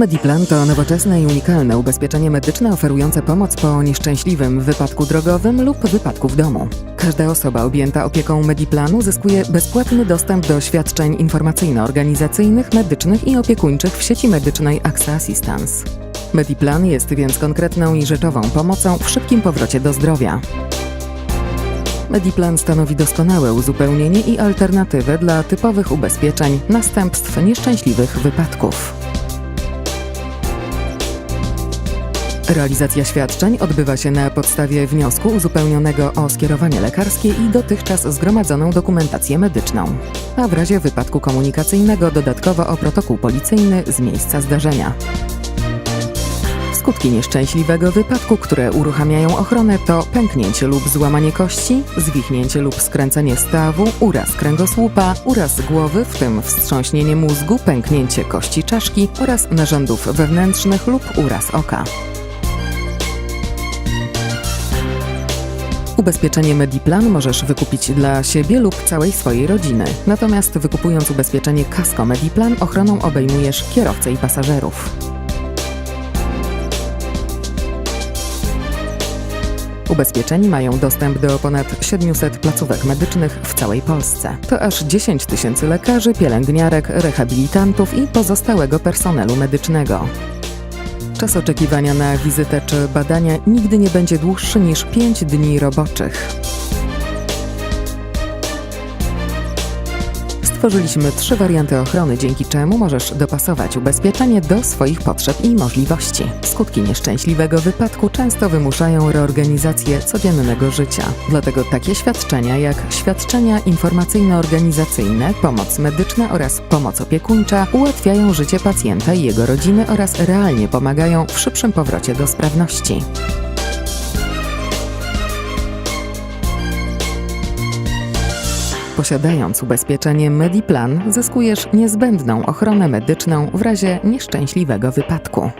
Mediplan to nowoczesne i unikalne ubezpieczenie medyczne oferujące pomoc po nieszczęśliwym wypadku drogowym lub wypadku w domu. Każda osoba objęta opieką Mediplanu zyskuje bezpłatny dostęp do świadczeń informacyjno-organizacyjnych, medycznych i opiekuńczych w sieci medycznej AXA Assistance. Mediplan jest więc konkretną i rzeczową pomocą w szybkim powrocie do zdrowia. Mediplan stanowi doskonałe uzupełnienie i alternatywę dla typowych ubezpieczeń następstw nieszczęśliwych wypadków. Realizacja świadczeń odbywa się na podstawie wniosku uzupełnionego o skierowanie lekarskie i dotychczas zgromadzoną dokumentację medyczną, a w razie wypadku komunikacyjnego dodatkowo o protokół policyjny z miejsca zdarzenia. Skutki nieszczęśliwego wypadku, które uruchamiają ochronę to pęknięcie lub złamanie kości, zwichnięcie lub skręcenie stawu, uraz kręgosłupa, uraz głowy, w tym wstrząśnienie mózgu, pęknięcie kości czaszki oraz narządów wewnętrznych lub uraz oka. Ubezpieczenie Mediplan możesz wykupić dla siebie lub całej swojej rodziny. Natomiast wykupując ubezpieczenie Casco Mediplan ochroną obejmujesz kierowcę i pasażerów. Ubezpieczeni mają dostęp do ponad 700 placówek medycznych w całej Polsce. To aż 10 tysięcy lekarzy, pielęgniarek, rehabilitantów i pozostałego personelu medycznego. Czas oczekiwania na wizytę czy badania nigdy nie będzie dłuższy niż 5 dni roboczych. Stworzyliśmy trzy warianty ochrony, dzięki czemu możesz dopasować ubezpieczenie do swoich potrzeb i możliwości. Skutki nieszczęśliwego wypadku często wymuszają reorganizację codziennego życia. Dlatego takie świadczenia jak świadczenia informacyjno-organizacyjne, pomoc medyczna oraz pomoc opiekuńcza ułatwiają życie pacjenta i jego rodziny oraz realnie pomagają w szybszym powrocie do sprawności. Posiadając ubezpieczenie Mediplan, zyskujesz niezbędną ochronę medyczną w razie nieszczęśliwego wypadku.